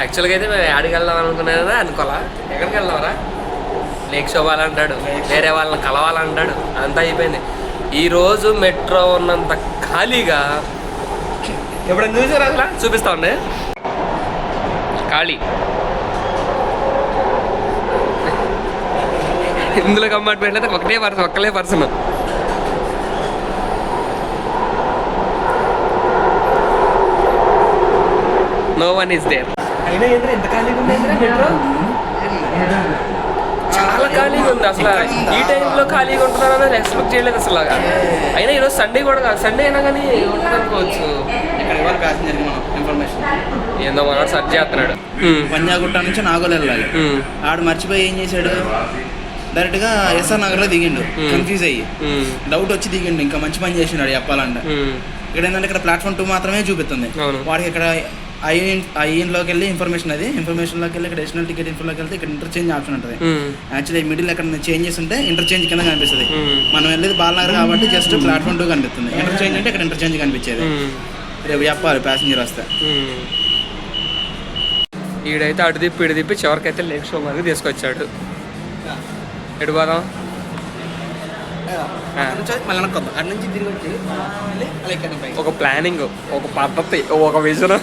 యాక్చువల్గా అయితే మేము యాడికి వెళ్దాం అనుకున్నారా అనుకోవాలా ఎక్కడికి వెళ్దామరా లేక్ శోభాలంటాడు. వేరే వాళ్ళని కలవాలంటాడు. అంతా అయిపోయింది. ఈరోజు మెట్రో ఉన్నంత ఖాళీగా ఎప్పుడైనా చూసారా అసలు? చూపిస్తా ఉండే. ఖాళీ. ఇందులో కంపార్ట్మెంట్ అయితే ఒకటే పర్సన్ ఒక్కలే person. No one is there అయినా ఎంత ఖాళీగా ఉంది మెట్రో చాలా ఖాళీగా ఉంది అసలు. ఈ టైంలో ఖాళీగా ఉంటున్నారని ఎక్స్పెక్ట్ చేయలేదు అసలు అయినా ఈరోజు సండే కూడా కాదు. సండే అయినా కానీ ఉంటుంది అనుకోవచ్చు ఇక్కడ ఇవ్వాలి ప్యాసింజర్కి మనం? ఇన్ఫర్మేషన్ ఏందో మన సర్చ్ చేస్తున్నాడు. పంజాగుట్ట నుంచి నాగోల్ వెళ్ళాలి ఆడు మర్చిపోయి ఏం చేశాడు? డైరెక్ట్గా ఎస్ఆర్ నగర్లో దిగిండు. Hmm. కన్ఫ్యూజ్ అయ్యి. డౌట్ వచ్చి దిగిండు. ఇంకా మంచి పని చేసినాడు చెప్పాలంటే. ఇక్కడ ఏంటంటే ఇక్కడ ప్లాట్ఫామ్ టూ మాత్రమే చూపిస్తుంది. వాడికి ఇక్కడ ఐఎన్లోకి వెళ్ళి ఇన్ఫర్మేషన్ అది. ఇన్ఫర్మేషన్లోకి వెళ్ళి ఇక్కడ అడిషనల్ టికెట్ ఇన్ఫోలోకి వెళ్తే ఇక్కడ ఇంటర్చేంజ్ ఆప్షన్ ఉంటుంది. యాక్చువల్లీ మిడిల్ ఎక్కడ చేంజెస్ ఉంటే ఇంటర్చేంజ్ కింద కనిపిస్తుంది. మనం వెళ్ళేది బాలనగర్ కాబట్టి జస్ట్ ప్లాట్ఫామ్ టూ కనిపిస్తుంది. ఇంటర్చేంజ్ అంటే ఇక్కడ ఇంటర్చేంజ్ కనిపించేది. రేపు చెప్పాలి ప్యాసింజర్ వస్తే. ఈడైతే అటు తిప్పి ఇటు తిప్పి చివరికైతే లేక్ షో వరకు తీసుకొచ్చాడు. ఎటు పోదాం? మళ్ళీ వద్దాం. అక్కడ నుంచి తిరిగి వచ్చి మళ్ళీ అలా ఇక్కడ పైకి. ఒక ప్లానింగ్ ఒక పద్ధతి ఒక విజన్.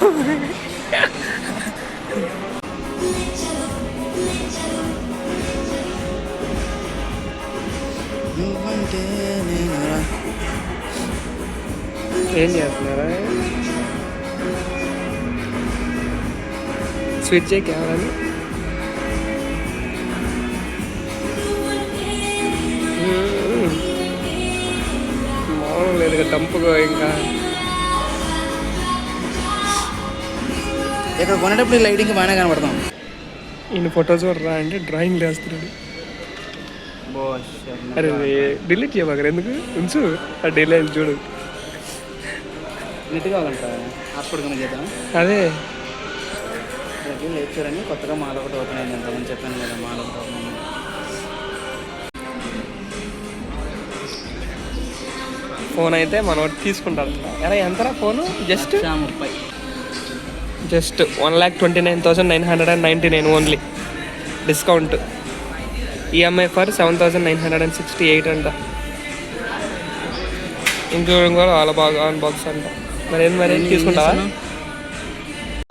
ఏం చేస్తున్నారా స్విచ్ కెమెరాని లేదు ఇక తంపుగా ఇంకా. ఇక్కడ కొనేటప్పుడు లైటింగ్ బాగానే కనబడతాం ఈయన ఫోటో చూడరా అంటే డ్రాయింగ్ వేస్తున్నాడు అరే డిలీట్ చేయబాక ఎందుకు? ఉంచు. ఆ డిలీట్ చూడు. అదే. అని కొత్తగా మాల ఒకటి ఓపెన్ అయింది అంత చెప్పాను కదా మాల ఒకటి ఓపెన్ అయింది. ఫోన్ అయితే మనోడు తీసుకుంటాడు. అరే ఎంతరా ఫోను? జస్ట్? ముప్పై. Just one lakh twenty nine thousand nine hundred and ninety nine only. Discount. EMI for seven thousand nine hundred and sixty eight అంట. ఇంక్లూడింగ్ కూడా వాళ్ళ బాగా ఆన్ బాక్స్ అంట. మరి ఏం మరి తీసుకుంటావా?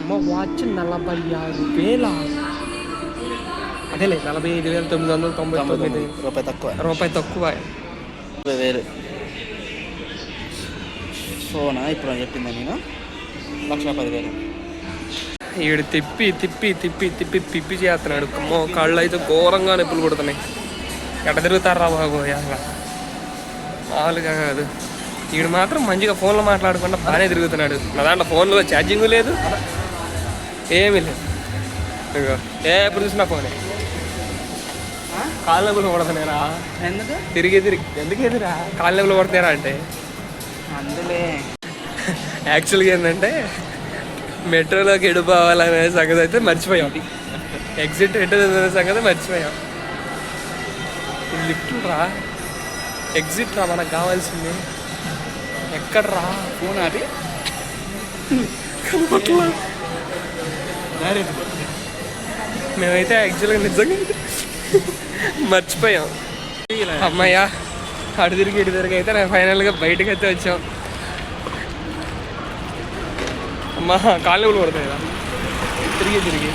అమ్మ వాచ్ నలభై ఆరు వేల. అదేలే నలభై ఐదు వేల తొమ్మిది వందల తొంభై తొమ్మిది. రూపాయి తక్కువ. రూపాయి తక్కువ. వేలు. ఫోనా? ఇప్పుడు చెప్పిందా నేను? లక్ష పదివేలు. ఈడు తిప్పి తిప్పి తిప్పి తిప్పి తిప్పి చేస్తున్నాడు. కాళ్ళు అయితే ఘోరంగా నొప్పులు కొడుతున్నాయి. ఎట తిరుగుతారా బాబు? అసలు మామూలుగా కాదు. ఈడు మాత్రం మంచిగా ఫోన్లో మాట్లాడకుండా బాగానే తిరుగుతున్నాడు. నా దాంట్లో ఫోన్లో ఛార్జింగ్ లేదు. ఏమీ లేదు. ఏ ఎప్పుడు చూసినా ఫోనే. కాళ్ళ నొప్పులు కొడుతున్నారా ఎందుకు? తిరిగి తిరిగి. ఎందుకు ఎదురా? కాళ్ళ నొప్పులు కొడుతున్నారా అంటే. అందులే. యాక్చువల్గా ఏంటంటే మెట్రోలోకి ఎడిపోవాలనే సంగతి అయితే మర్చిపోయాం. ఎగ్జిట్ ఎటు సంగతి మర్చిపోయాం. లిఫ్ట్ రా. ఎగ్జిట్ రా మనకు కావాల్సింది. ఎక్కడ రా ఫోన్ కనపట్లా. మేమైతే యాక్చువల్గా నిజంగా మర్చిపోయాం. అమ్మయ్య. అటు తిరిగి ఇటు తిరిగి అయితే నేను ఫైనల్గా బయటకు అయితే వచ్చాం. అమ్మా కాళ్ళు కూడా పడతాయి కదా తిరిగి తిరిగి.